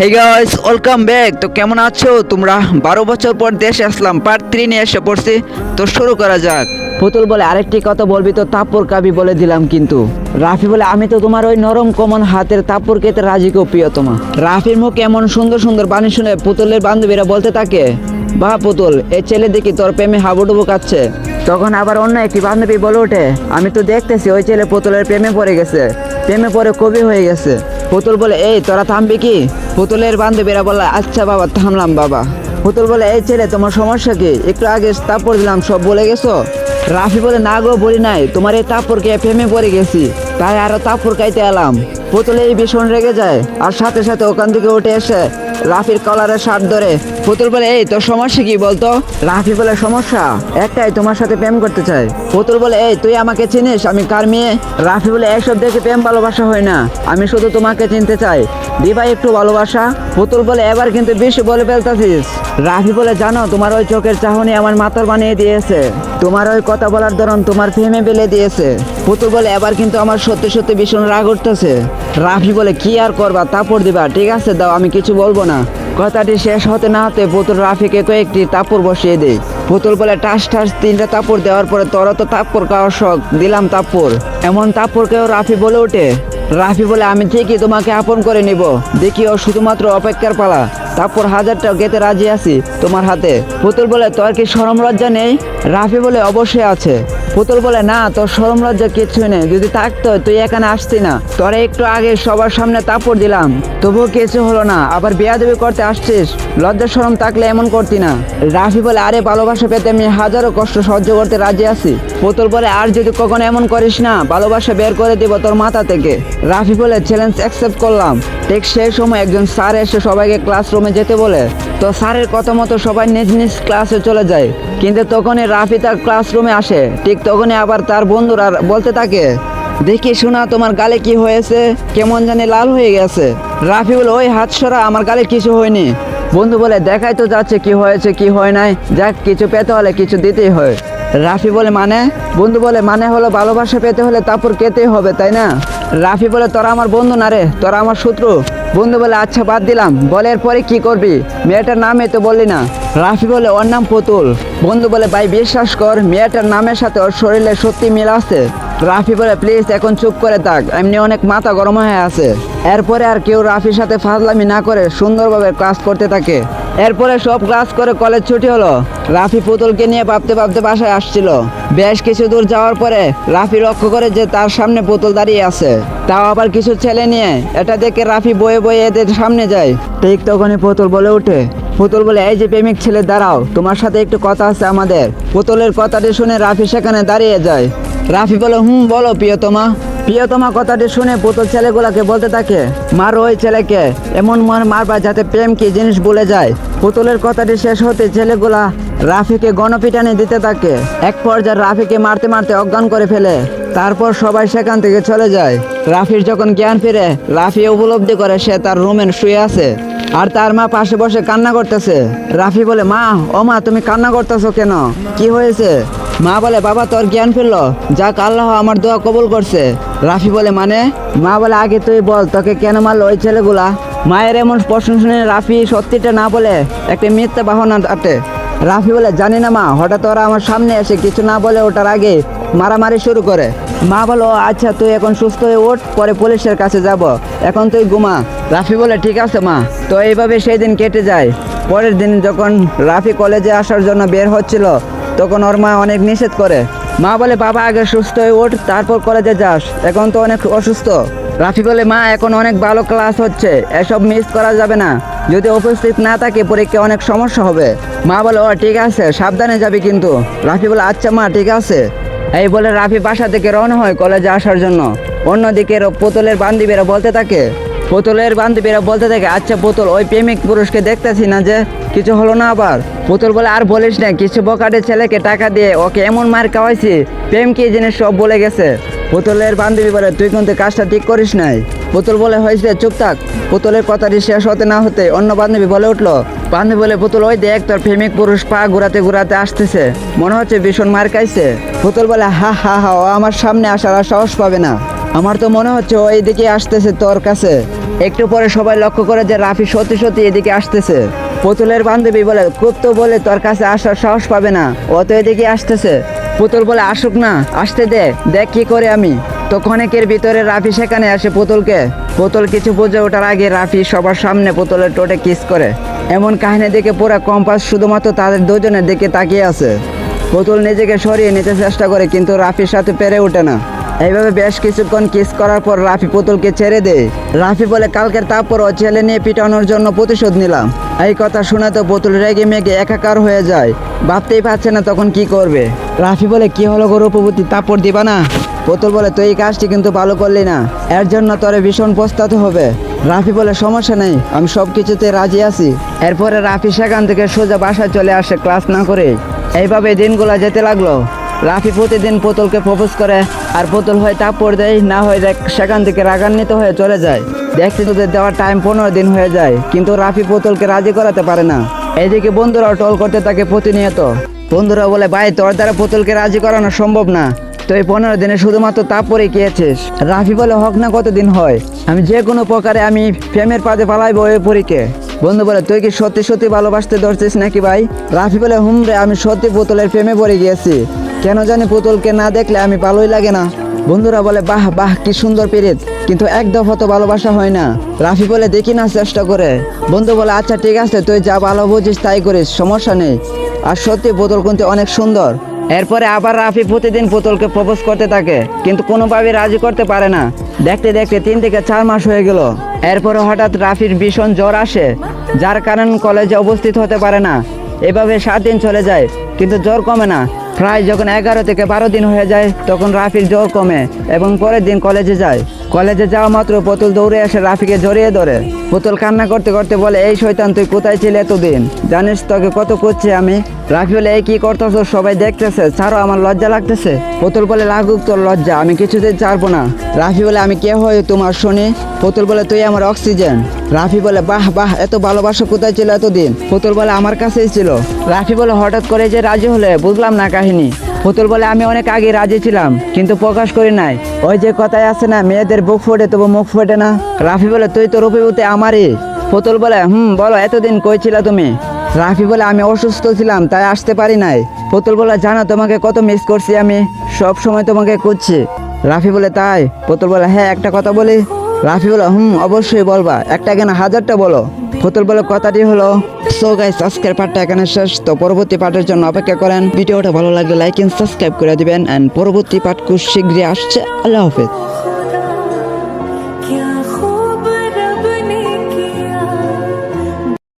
Hey guys welcome back তো কেমন আছো? তোমরা বারো বছর পর দেশে আসলাম পার্ট থ্রি নিয়ে এসে পড়ছি। তো শুরু করা যাক। পুতুল বলে আরেকটি কথা বলবি তো তাপ্পর কাবি বলে দিলাম কিন্তু। রাফি বলে, আমি তো তোমার ওই নরম কমন হাতের তাপ্পর কেতে রাজি গো প্রিয়তমা রাফির মুখে এমন সুন্দর সুন্দর বাণী শুনে পুতুলের বান্ধবীরা বলতে থাকে বাহ পুতুল এই ছেলে দেখি তোর প্রেমে হাবুডুবু কাচ্ছে। তখন আবার অন্য একটি বান্ধবী বলে ওঠে, আমি তো দেখতেছি ওই ছেলে পুতুলের প্রেমে পড়ে গেছে। প্রেমে পরে কবি হয়ে গেছে। পুতুল বলে, এই, তোরা থামবি কি? পুতুলের বান্ধবীরা বলে আচ্ছা বাবা, থামলাম বাবা। পুতুল বলে, এই ছেলে, তোমার সমস্যা কি? একটু আগে তাপর দিলাম, সব বলে গেছো? রাফি বলে, না গো, বলি নাই। তোমার এই তাপরকে প্রেমে পড়ে গেছি? তাই আরও তাপর খাইতে এলাম। পুতুল এই ভীষণ রেগে যায়, আর সাথে সাথে ওখান থেকে উঠে এসে রাফির কলারের শার্ট ধরে, পুতুল বলে, এই, তোর সমস্যা কি বলতো? রাফি বলে, সমস্যা? একটাই, তোমার সাথে প্রেম করতে চাই। পুতুল বলে, এই, তুই আমাকে চিনিস? আমি কার মেয়ে? রাফি বলে এইসব দেখে প্রেম, ভালোবাসা হয় না। আমি শুধু তোমাকে চিনতে চাই। দিবাই একটু ভালোবাসা? পুতুল বলে, এবার কিন্তু বেশি বলে ফেলতাছিস। রাফি বলে, জানো, তোমার ওই চোখের চাহনি আমার মাথার বানিয়ে দিয়েছে। তোমার ওই কথা বলার ধরন তোমার ফেমে বেলে দিয়েছে। পুতুল বলে, এবার কিন্তু আমার সত্যি সত্যি ভীষণ রাগ উঠতেছে। রাফি বলে, কি আর করবা? তাপড় দিবা। ঠিক আছে, দাও, আমি কিছু বলব না। কথাটি শেষ হতে না হতে পুতুল রাফিকে কয়েকটি তাপড় বসিয়ে দেয়। পুতুল বলে টাস টাস তিনটা তাপড় দেওয়ার পরে তোর তো তাপড় খাওয়ার শখ। দিলাম তাপড় এমন তাপড়কেও রাফি বলে ওঠে। রাফি বলে, আমি ঠিকই তোমাকে আপন করে নিব। দেখি ও শুধুমাত্র অপেক্ষার পালা। তারপর হাজারটা গেতে রাজি আছি তোমার হাতে। পুতুল বলে, তোর কি সরম লজ্জা নেই? রাফি বলে, অবশ্যই আছে। পুতুল বলে, না, তোর সরম লজ্জা কিচ্ছু নেই। যদি থাকতো, তুই এখানে আসতি না। তোরে একটু আগে সবার সামনে তাপড় দিলাম। তবুও কিছু হলো না। আবার বিয়া দেবী করতে আসছিস? লজ্জা সরম থাকলে এমন করতি না। রাফি বলে, আরে, ভালোবাসা পেতে আমি হাজারো কষ্ট সহ্য করতে রাজি আছি। পুতুল বলে, আর যদি কখনো এমন করিস না, ভালোবাসা বের করে দিব তোর মাথা থেকে। রাফি বলে চ্যালেঞ্জ অ্যাকসেপ্ট করলাম। ঠিক সেই সময় একজন স্যার এসে সবাইকে ক্লাসরুমে যেতে বলে তো স্যারের কথা মতো সবাই নিজ নিজ ক্লাসে চলে যায়। কিন্তু তখনই রাফি তার ক্লাসরুমে আসে। ঠিক তখনই আবার তার বন্ধুরা বলতে থাকে, দেখি শোনা, তোমার গালে কি হয়েছে? কেমন জানি লাল হয়ে গেছে। রাফি বলে, ওই হাত সরা, আমার গালে কিছু হয়নি। বন্ধু বলে, দেখাই তো যাচ্ছে কি হয়েছে, কি হয় নাই। যাক, কিছু পেতে হলে কিছু দিতেই হয়। রাফি বলে মানে? বন্ধু বলে মানে হলো ভালোবাসা পেতে হলে তারপর কেতেই হবে, তাই না? রাফি বলে, তোরা আমার বন্ধু না রে, তোরা আমার শত্রু। বন্ধু বলে আচ্ছা বাদ দিলাম। বলে, এরপরে কি করবি? মেয়েটার নামে তো বললি না। রাফি বলে, ওর নাম পুতুল। বন্ধু বলে, ভাই, বিশ্বাস কর, মেয়েটার নামের সাথে ওর শরীরে সত্যি মিল আছে। রাফি বলে, প্লিজ, এখন চুপ করে থাক, এমনি অনেক মাথা গরম হয়ে আছে। এরপরে আর কেউ রাফির সাথে ফাজলামি না করে সুন্দরভাবে কাজ করতে থাকে। এরপরে সব ক্লাস করে কলেজ ছুটি হলো। রাফি পুতুলকে নিয়ে ভাবতে ভাবতে বাসায় আসছিল। বেশ কিছু দূর যাওয়ার পরে রাফি লক্ষ্য করে যে তার সামনে পুতুল দাঁড়িয়ে আছে। তাও আবার কিছু ছেলে নিয়ে এটা দেখে রাফি বয়ে বয়ে এদের সামনে যায়। ঠিক তখনই পুতুল বলে ওঠে, পুতুল বলে, এই যে প্রেমিক ছেলে, দাঁড়াও, তোমার সাথে একটু কথা আছে আমাদের। পুতুলের কথাটি শুনে রাফি সেখানে দাঁড়িয়ে যায়। রাফি বলে, হুম, বলো প্রিয়তমা। প্রিয়তমা কথাটি শুনে পুতুল ছেলেগুলাকে বলতে থাকে, মার ওই ছেলেকে, এমন মন মারবা যাতে প্রেম কি জিনিস ভুলে যায়? পুতুলের কথাটি শেষ হতে ছেলেগুলা রাফিকে গণপিটানি দিতে থাকে। এক পর্যায়ে রাফিকে মারতে মারতে অজ্ঞান করে ফেলে। তারপর সবাই সেখান থেকে চলে যায়। রাফির যখন জ্ঞান ফিরে, রাফি উপলব্ধি করে সে তার রুমে শুয়ে আছে আর তার মা পাশে বসে কান্না করতেছে। রাফি বলে, মা, ও মা, তুমি কান্না করতেছো কেন? কি হয়েছে? মা বলে, বাবা, তোর জ্ঞান ফিরলো। যাক, আল্লাহ আমার দোয়া কবুল করছে। রাফি বলে মানে? মা বলে, আগে তুই বল, তোকে কেন মারলো ওই ছেলেগুলা? মায়ের এমন প্রশ্ন শুনে রাফি সত্যিটা না বলে একটা মিথ্যা বাহনা আটে। রাফি বলে, জানি না মা, হঠাৎ ওরা আমার সামনে এসে কিছু না বলে ওটার আগে মারামারি শুরু করে। মা বলো আচ্ছা তুই এখন সুস্থ হয়ে ওঠ, পরে পুলিশের কাছে যাব। এখন তুই ঘুমা। রাফি বলে, ঠিক আছে মা, তো এইভাবে সেই দিন কেটে যায়। পরের দিন যখন রাফি কলেজে আসার জন্য বের হচ্ছিল তখন ওর মা অনেক নিষেধ করে। মা বলে, বাবা, আগে সুস্থ হয়ে ওঠ, তারপর কলেজে যাস। এখন তো অনেক অসুস্থ। রাফি বলে, মা, এখন অনেক ভালো ক্লাস হচ্ছে। এসব মিস করা যাবে না। যদি উপস্থিত না থাকে পরীক্ষা অনেক সমস্যা হবে। মা বলে, ও, ঠিক আছে, সাবধানে যাবি কিন্তু। রাফি বলে আচ্ছা মা, ঠিক আছে। এই বলে রাফি বাসা থেকে রওনা হয় কলেজে আসার জন্য। অন্যদিকে পুতুলের বান্ধবীরা বলতে থাকে পুতুলের বান্ধবীরা বলতে থাকে আচ্ছা পুতুল ওই প্রেমিক পুরুষকে দেখতেছি না যে, কিছু হলো না আবার? পুতুল বলে, আর বলিস না, কিছু বকাটে ছেলেকে টাকা দিয়ে ওকে এমন মার খাওয়াইছি, প্রেম কি জিনিস সব বলে গেছে? পুতুলের বান্ধবী বলে, তুই কিন্তু কাজটা ঠিক করিস নাই। পুতুল বলে, হয়েছে, চুপ থাক। পুতুলের কথাটি শেষ হতে না হতে অন্য বান্ধবী বলে উঠল, বান্ধবী বলে পুতুল ওই দেখ, তোর প্রেমিক পুরুষ পা ঘুরাতে ঘুরাতে আসতেছে, মনে হচ্ছে ভীষণ মার খাইছে। পুতুল বলে, হা হা হা, ও আমার সামনে আসার আর সাহস পাবে না। আমার তো মনে হচ্ছে ও এইদিকে আসতেছে তোর কাছে। একটু পরে সবাই লক্ষ্য করে যে রাফি সত্যি সত্যি এদিকে আসতেছে। পুতুলের বান্ধবী বলে, খুব তো বলে তোর কাছে আসার সাহস পাবে না। ও তো এদিকে আসতেছে। পুতুল বলে, আসুক না, আসতে দে, দেখ কি করে আমি। তো ক্ষণেকের ভিতরে রাফি সেখানে আসে পুতুলকে। পুতুল কিছু বুঝে ওঠার আগে রাফি সবার সামনে পুতুলের টোটে কিস করে। এমন কাহিনী দেখে পুরো কম্পাস শুধুমাত্র তাদের দুজনের দিকে তাকিয়ে আছে। পুতুল নিজেকে সরিয়ে নিতে চেষ্টা করে, কিন্তু রাফির সাথে পেরে ওঠে না। এইভাবে বেশ কিছুক্ষণ কিস করার পর রাফি পুতুলকে ছেড়ে দেয়। রাফি বলে, কালকের তারপর ও ছেলে নিয়ে পিটানোর জন্য প্রতিশোধ নিলাম। এই কথা শুনে তো পুতুল রেগে মেগে একাকার হয়ে যায়। ভাবতেই পারছে না তখন কি করবে। রাফি বলে, কি হলো গো রূপবতী তাপর দিবা না? পুতুল বলে, তুই এই কাজটি কিন্তু ভালো করলি না। এর জন্য তোরে ভীষণ পস্তাতে হবে। রাফি বলে, সমস্যা নেই, আমি সব কিছুতে রাজি আছি। এরপরে রাফি সেখান থেকে সোজা বাসায় চলে আসে ক্লাস না করে। এইভাবে দিনগুলো যেতে লাগল। রাফি প্রতিদিন পুতুলকে প্রপোজ করে, আর পুতুল হয় তাপড় দেয়, না হয় দেখ সেখান থেকে রাগান্বিত হয়ে চলে যায়। দেখতে তোদের দেওয়ার টাইম পনেরো দিন হয়ে যায়, কিন্তু রাফি পুতুলকে রাজি করাতে পারে না। এদিকে বন্ধুরাও টল করতে থাকে প্রতিনিয়ত। বন্ধুরা বলে, ভাই, তোর দ্বারা পুতুলকে রাজি করানো সম্ভব না। তুই পনেরো দিনে শুধুমাত্র তাপ পরে গিয়েছিস রাফি বলে, হক না কতদিন হয়? আমি যে কোনো প্রকারে আমি প্রেমের পাদে পালাইবো ওই পরীকে। বন্ধু বলে, তুই কি সত্যি সত্যি ভালোবাসতে ধরছিস নাকি ভাই? রাফি বলে, হুম রে, আমি সত্যি পুতুলের প্রেমে পড়ে গিয়েছি। কেন জানি পুতুলকে না দেখলে আমি ভালোই লাগে না। বন্ধুরা বলে, বাহ বাহ, কি সুন্দর পিরিত। কিন্তু এক দফা তো ভালোবাসা হয় না। রাফি বলে, দেখি না চেষ্টা করে। বন্ধু বলে আচ্ছা ঠিক আছে, তুই যা ভালো বুঝিস, তাই করিস, সমস্যা নেই। আর সত্যি, পুতুল কিন্তু অনেক সুন্দর। এরপরে আবার রাফি প্রতিদিন পুতুলকে প্রপোজ করতে থাকে, কিন্তু কোনোভাবে রাজি করতে পারে না। দেখতে দেখতে তিন থেকে চার মাস হয়ে গেল। এরপরে হঠাৎ রাফির ভীষণ জ্বর আসে, যার কারণ কলেজে উপস্থিত হতে পারে না। এভাবে সাত দিন চলে যায়, কিন্তু জ্বর কমে না। প্রায় যখন এগারো থেকে বারো দিন হয়ে যায়, তখন রাফির জ্বর কমে এবং পরের দিন কলেজে যায়। কলেজে যাওয়া মাত্র পুতুল দৌড়ে এসে রাফিকে জড়িয়ে ধরে। পুতুল কান্না করতে করতে বলে, এই শয়তান, তুই কোথায় ছিলে এতদিন? জানিস তোকে কত করছি আমি? রাফি বলে, এই কি করতেছো? সবাই দেখতেছে। ছাড়ো, আমার লজ্জা লাগতেছে। পুতুল বলে, লাগুক তোর লজ্জা, আমি কিছুতেই ছাড়বো না। রাফি বলে, আমি কে হই তোমার শুনি? পুতুল বলে, তুই আমার অক্সিজেন। রাফি বলে, বাহ বাহ, এত ভালোবাসা কোথায় ছিল এতদিন? পুতুল বলে, আমার কাছেই ছিল। রাফি বলে, হঠাৎ করে যে রাজি হলে, বুঝলাম না কাহিনী। পুতুল বলে, আমি অনেক আগে রাজি ছিলাম, কিন্তু প্রকাশ করি নাই। ওই যে কথায় আছে না, মেয়েদের বুক ফোটে, তবু মুখ ফোটে না। রাফি বলে, তুই তো রূপবতী আমারই। পুতুল বলে, হুম, বলো, এতদিন কই ছিলা তুমি? রাফি বলে, আমি অসুস্থ ছিলাম, তাই আসতে পারি নাই। পুতুল বলে, জানো, তোমাকে কত মিস করছি আমি, সব সময় তোমাকে খুঁজছি। রাফি বলে, তাই? পুতুল বলে হ্যাঁ একটা কথা বলি। রাফি বলে, হুম, অবশ্যই বলবা, একটা কেন হাজারটা বলো। পুতুল বলে কথাটি হলো সো গাইস আজকের পার্টটা এখানে শেষ। তো পরবর্তী পার্টের জন্য অপেক্ষা করেন। ভিডিওটা ভালো লাগলে লাইক এন্ড সাবস্ক্রাইব করে দিবেন। এন্ড পরবর্তী পার্ট খুব শীঘ্রই আসছে। আল্লাহ হাফেজ।